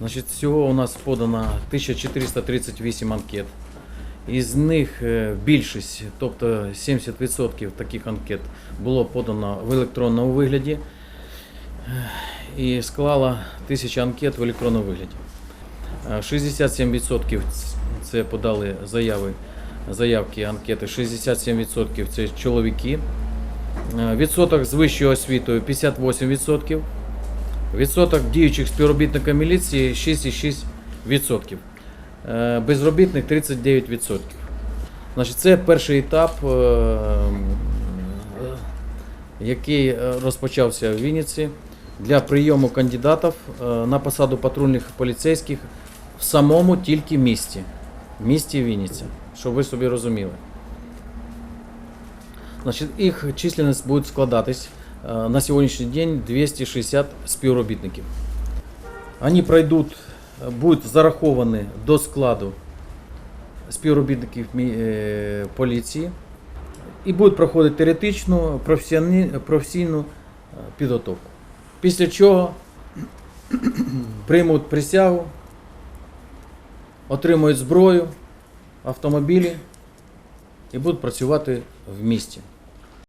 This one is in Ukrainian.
Значить, всього у нас подано 1438 анкет. Із них е, більшість, тобто 70% таких анкет було подано в електронному вигляді е, і склало 1000 анкет в електронному вигляді. Е, 67% це подали заяви, заявки анкети, 67% це чоловіки. Е, Відсоток з вищою освітою 58%. Відсоток діючих співробітників міліції 6,6%. Е, Безробітних 39%. Значить, це перший етап, е, який е, розпочався в Вінниці для прийому кандидатів на посаду патрульних поліцейських в самому тільки місті. Місті Вінниця, щоб ви собі розуміли. Значит, их численность будет складатись на сегодняшний день 260 співробітників. Вони пройдуть, е, будуть зараховані до складу співробітників е, поліції і будуть проходити теоретичну професійну е, підготовку. Після чого приймуть присягу, отримують зброю, автомобілі і будуть працювати в місті.